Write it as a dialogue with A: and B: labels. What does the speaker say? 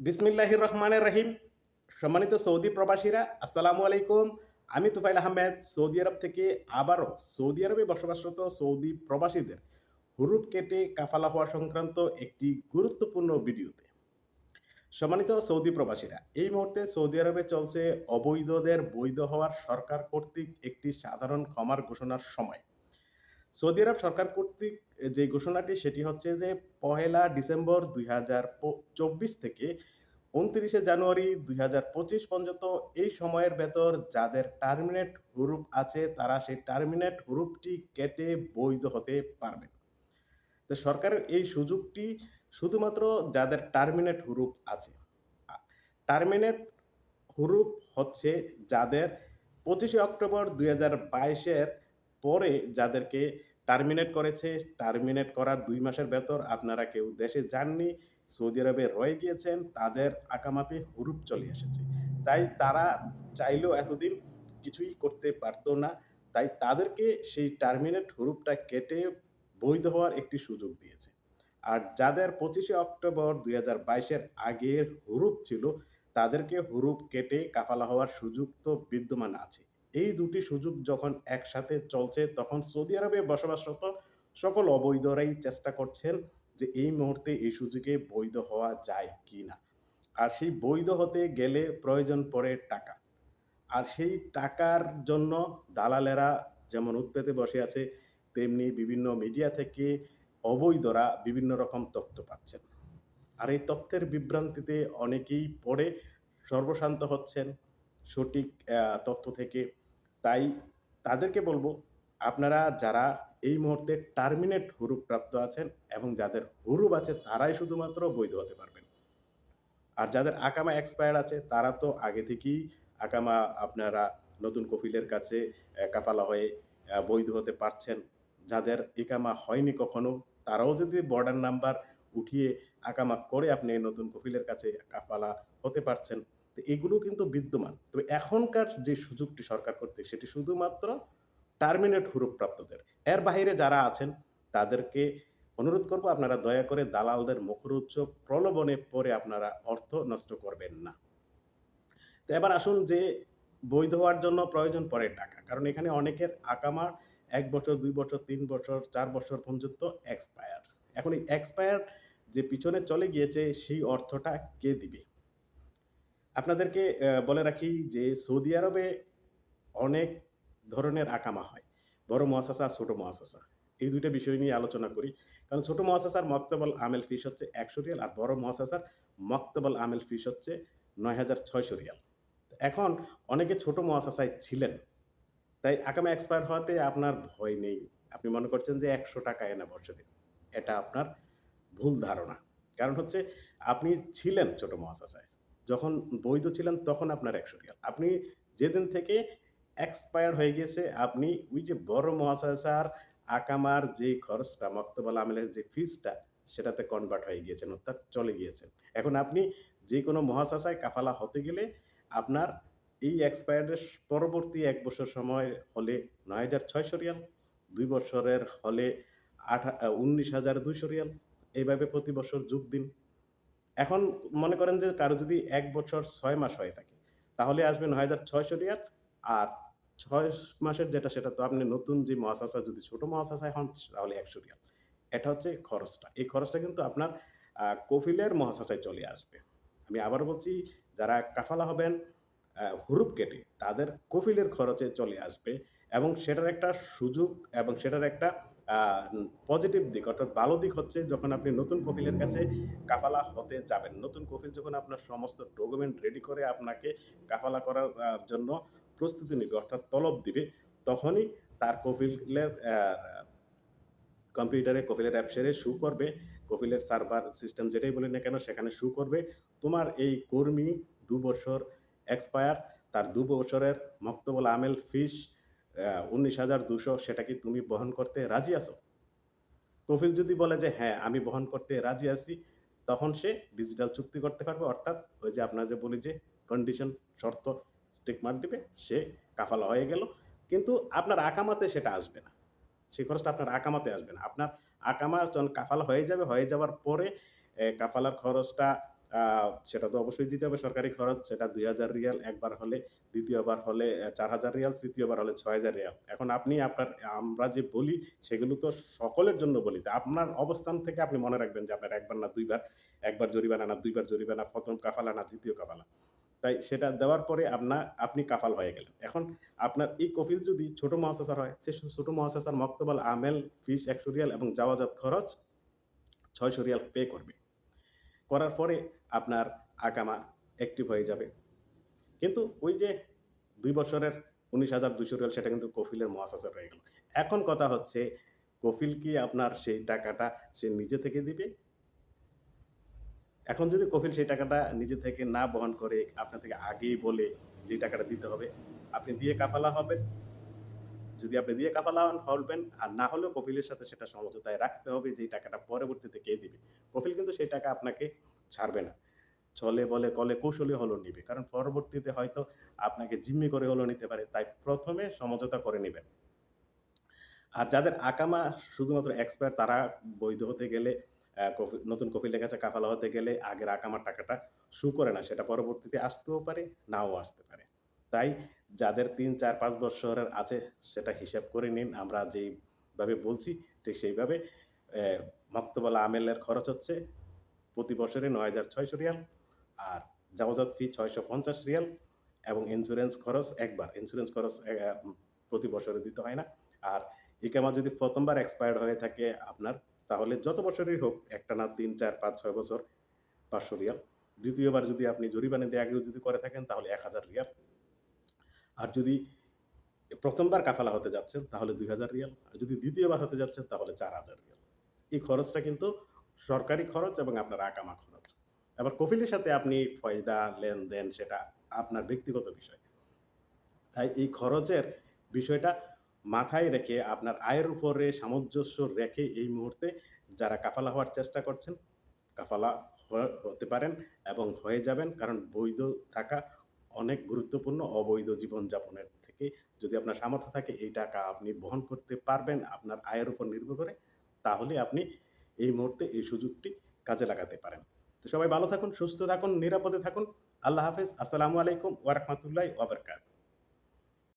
A: বিসমিল্লাহির রহমানের রহিম। সম্মানিত সৌদি প্রবাসীরা, আসসালামু আলাইকুম। আমি তুফাইল আহমেদ, সৌদি আরব থেকে আবারও সৌদি আরবে বসবাসরত সৌদি প্রবাসীদের হুরুপ কেটে কাফালা হওয়া সংক্রান্ত একটি গুরুত্বপূর্ণ ভিডিওতে। সম্মানিত সৌদি প্রবাসীরা, এই মুহূর্তে সৌদি আরবে চলছে অবৈধদের বৈধ হওয়ার সরকার কর্তৃক একটি সাধারণ ক্ষমার ঘোষণার সময়। সৌদি আরব সরকার কর্তৃক যে ঘোষণাটি, সেটি হচ্ছে যে পহেলা ডিসেম্বর দুই হাজার চব্বিশ থেকে উনত্রিশে জানুয়ারি দুই হাজার পঁচিশ পর্যন্ত এই সময়ের ভেতর যাদের টার্মিনেট হুরুপ আছে, তারা সেই টার্মিনেট হুরুপটি কেটে বৈধ হতে পারবেন তো সরকারের এই সুযোগটি শুধুমাত্র যাদের টার্মিনেট হুরুপ আছে। টার্মিনেট হুরুপ হচ্ছে যাদের পঁচিশে অক্টোবর দুই হাজার বাইশের পরে যাদেরকে টার্মিনেট করেছে টার্মিনেট করার দুই মাসের ভেতর আপনারা কেউ দেশে যাননি, সৌদি আরবে রয়ে গিয়েছেন, তাদের আকামাতে হুরুপ চলে এসেছে। তাই তারা চাইলেও এতদিন কিছুই করতে পারতো না। তাই তাদেরকে সেই টার্মিনেট হুরুপটা কেটে বৈধ হওয়ার একটি সুযোগ দিয়েছে। আর যাদের পঁচিশে অক্টোবর দুই হাজার বাইশের আগের হুরুপ ছিল, তাদেরকে হুরুপ কেটে কাফালা হওয়ার সুযোগ তো বিদ্যমান আছে। এই দুটি সুযোগ যখন একসাথে চলছে, তখন সৌদি আরবে বসবাসরত সকল অবৈধরাই চেষ্টা করছেন যে এই মুহূর্তে এই সুযোগে বৈধ হওয়া যায় কি না আর সেই বৈধ হতে গেলে প্রয়োজন পড়ে টাকা। আর সেই টাকার জন্য দালালেরা যেমন উৎপেতে বসে আছে, তেমনি বিভিন্ন মিডিয়া থেকে অবৈধরা বিভিন্ন রকম তথ্য পাচ্ছেন। আর এই তথ্যের বিভ্রান্তিতে অনেকেই পড়ে সর্বশান্ত হচ্ছেন। সঠিক তথ্য থেকে তাই তাদেরকে বলব, আপনারা যারা এই মুহূর্তে টার্মিনেট হুরুপ প্রাপ্ত আছেন এবং যাদের হুরুপ আছে তারাই শুধুমাত্র বৈধ হতে পারবেন। আর যাদের আকামা এক্সপায়ার আছে তারা তো আগে থেকেই আকামা আপনারা নতুন কফিলের কাছে কাপালা হয়ে বৈধ হতে পারছেন। যাদের একামা হয়নি কখনো তারাও যদি বর্ডার নাম্বার উঠিয়ে আকামা করে আপনি নতুন কফিলের কাছে কাফালা হতে পারছেন এগুলো কিন্তু বিদ্যমান। তবে এখনকার যে সুযোগটি সরকার কর্তৃক সেটি শুধুমাত্র টার্মিনেট হুরুপ প্রাপ্তদের এর বাহিরে যারা আছেন, তাদেরকে অনুরোধ করব আপনারা দয়া করে দালালদের মুখরোচ্চ প্রলোভনে পরে আপনারা অর্থ নষ্ট করবেন না। তো এবার আসুন যে বৈধ হওয়ার জন্য প্রয়োজন পড়ে টাকা। কারণ এখানে অনেকের আকামা এক বছর, দুই বছর, তিন বছর, চার বছর পর্যন্ত এক্সপায়ার এখন এই এক্সপায়ার যে পিছনে চলে গিয়েছে, সেই অর্থটা কে দিবে? আপনাদেরকে বলে রাখি যে সৌদি আরবে অনেক ধরনের আকামা হয়। বড় মহাসাসা আর ছোট মহাসাসা। এই দুইটা বিষয় নিয়ে আলোচনা করি। কারণ ছোট মহাসাসার মক্তবল আমেল ফিস হচ্ছে একশো রিয়াল আর বড় মহাসাসার মক্তবল আমেল ফিস হচ্ছে নয় হাজার ছয়শো রিয়াল। এখন অনেকে ছোট মহাসাসায় ছিলেন। তাই আকামা এক্সপায়ার হওয়াতে আপনার ভয় নেই। আপনি মনে করছেন যে একশো টাকা এনে বছরে এটা আপনার ভুল ধারণা। কারণ হচ্ছে আপনি ছিলেন ছোট মহাসাসায়। যখন বৈধ ছিলেন, তখন আপনার একশো রিয়াল। আপনি যেদিন থেকে এক্সপায়ার হয়ে গেছে আপনি ওই যে বড় মহাসাসার আকামার যে খরচটা, মক্তবাল আমেলের যে ফিজটা সেটাতে কনভার্ট হয়ে গিয়েছেন, অর্থাৎ চলে গিয়েছেন। এখন আপনি যে কোনো মহাসাসায় কাফালা হতে গেলে আপনার এই এক্সপায়ারের পরবর্তী এক বছর সময় হলে নয় হাজার ছয়শো রিয়াল, দুই বছরের হলে আট উনিশ হাজার দুইশো রিয়াল। এইভাবে প্রতি বছর যোগ দিন। এখন মনে করেন যে কারও যদি এক বছর ছয় মাস হয়ে থাকে, তাহলে আসবে নয় হাজার ছয়শো রিয়াল। আর ছয় মাসের যেটা, সেটা তো আপনি নতুন যে মহাশাসা যদি ছোট মহাশাসায় হন, তাহলে একশো রিয়াল। এটা হচ্ছে খরচটা। এই খরচটা কিন্তু আপনার কফিলের মহাশাসায় চলে আসবে। আমি আবার বলছি, যারা কাফালা হবেন হুরুপ কেটে, তাদের কফিলের খরচে চলে আসবে এবং সেটার একটা সুযোগ এবং সেটার একটা পজিটিভ দিক, অর্থাৎ ভালো দিক হচ্ছে যখন আপনি নতুন কফিলের কাছে কাফালা হতে যাবেন। নতুন কফিল যখন আপনার সমস্ত ডকুমেন্ট রেডি করে আপনাকে কাফালা করার জন্য প্রস্তুতি নেবে, অর্থাৎ তলব দিবে, তখনই তার কফিলের কম্পিউটারে কফিলের অ্যাপ সেরে শু করবে। কফিলের সার্ভার সিস্টেম যেটাই বলি না কেন, সেখানে শু করবে। তোমার এই কর্মী দু বছর এক্সপায়ার তার দু বছরের মক্তবল আমেল ফিস উনিশ হাজার দুশো, সেটা কি তুমি বহন করতে রাজি আছো? কফিল যদি বলে যে হ্যাঁ আমি বহন করতে রাজি আছি, তখন সে ডিজিটাল চুক্তি করতে পারবে। অর্থাৎ ওই যে আপনার যে বলি যে কন্ডিশন শর্ত টিকমার দিবে, সে কাফালা হয়ে গেল। কিন্তু আপনার আকামাতে সেটা আসবে না। সেই খরচটা আপনার আকামাতে আসবে না। আপনার আকামা যখন কাফালা হয়ে যাবে। হয়ে যাওয়ার পরে কাফালার খরচটা সেটা তো অবশ্যই দিতে হবে সরকারি খরচ। সেটা ২,০০০ রিয়াল একবার হলে, দ্বিতীয়বার হলে চার হাজার রিয়াল, তৃতীয়বার হলে ৬,০০০ রিয়াল। এখন আপনি আপনার আমরা যে বলি সেগুলো তো সকলের জন্য বলি। আপনার অবস্থান থেকে আপনি মনে রাখবেন যে আপনার একবার না ২ বার, ১ জরিমানা না ২ বার জরিমানা, প্রথম কাফালা না ২য় কাফালা। তাই সেটা দেওয়ার পরে আপনার আপনি কাফাল হয়ে গেলেন। এখন আপনার এই কফিল যদি ছোট মুআসাসার হয়, সে ছোট মুআসাসার মক্তবাল আমেল, ফিস ১০০ রিয়াল এবং যাওয়াজাত খরচ ৬০০ রিয়াল পে করবে। করার পরে আপনার আকামা অ্যাক্টিভ হয়ে যাবে। কিন্তু ওই যে দুই বছরের ১৯,২০০ রিয়াল সেটা কিন্তু কফিলের মহাসাচার হয়ে গেল। এখন কথা হচ্ছে কফিল কি আপনার সেই টাকাটা সে নিজে থেকে দিবে? এখন যদি কফিল সেই টাকাটা নিজে থেকে না বহন করে আপনার থেকে আগেই বলে যে টাকাটা দিতে হবে, আপনি দিয়ে কাফালা হবেন। যদি আপনি দিয়ে কাফালা হন হবেন আর না হলেও কফিলের সাথে সেটা সমঝোতায় রাখতে হবে যে টাকাটা পরবর্তীতে কে দিবে। কফিল কিন্তু সেই টাকা আপনাকে ছাড়বে না। চলে বলে কলে কৌশলে হলেও নিবে। কারণ পরবর্তীতে হয়তো আপনাকে জিম্মি করে হলেও নিতে পারে। তাই প্রথমে সমঝোতা করে নেবেন আর যাদের আকামা শুধুমাত্র এক্সপায়ার তারা বৈধ হতে গেলে নতুন কফিলের কাছে কাফালা হতে গেলে আগের আকামার টাকাটা শো করে না। সেটা পরবর্তীতে আসতেও পারে, নাও আসতে পারে। তাই যাদের তিন চার পাঁচ বছরের আছে সেটা হিসাব করে নিন। আমরা যেইভাবে বলছি ঠিক সেইভাবে মক্তবাল আমেলের খরচ হচ্ছে প্রতি বছরে ৯,৬০০ রিয়াল আর যাওয়াজাত ফি ৬৫০ রিয়াল এবং ইন্স্যুরেন্স খরচ একবার। ইন্স্যুরেন্স খরচ প্রতি বছরে দিতে হয় না। আর ইকামা যদি ১ম বার এক্সপায়ার্ড হয়ে থাকে আপনার তাহলে যত বছরই হোক একটানা ৩, ৪, ৫, ৬ বছর ৫০০ রিয়াল। দ্বিতীয়বার যদি আপনি জরিমানা দিয়ে আগেও যদি করে থাকেন তাহলে ১,০০০ রিয়াল। আর যদি প্রথমবার কাফালা হতে যাচ্ছেন তাহলে ২,০০০ রিয়াল। আর যদি দ্বিতীয়বার হতে যাচ্ছেন তাহলে ৪,০০০ রিয়াল। এই খরচটা কিন্তু সরকারি খরচ এবং আপনার আকামা খরচ। আবার কফিলের সাথে আপনি ফয়দা, লেনদেন সেটা আপনার ব্যক্তিগত বিষয়। তাই এই খরচের বিষয়টা মাথায় রেখে আপনার আয়ের উপরে সামঞ্জস্য রেখে এই মুহূর্তে যারা কাফালা হওয়ার চেষ্টা করছেন, কাফালা হতে পারেন এবং হয়ে যাবেন। কারণ বৈধ থাকা অনেক গুরুত্বপূর্ণ অবৈধ জীবনযাপনের থেকে। যদি আপনার সামর্থ্য থাকে এই টাকা আপনি বহন করতে পারবেন আপনার আয়ের উপর নির্ভর করে, তাহলে আপনি এই মুহূর্তে এই সুযোগটি কাজে লাগাতে পারেন। তো সবাই ভালো থাকুন, সুস্থ থাকুন, নিরাপদে থাকুন। আল্লাহ হাফিজ আসসালামু আলাইকুম ওয়া রাহমাতুল্লাহি ওয়া বারাকাতুহু।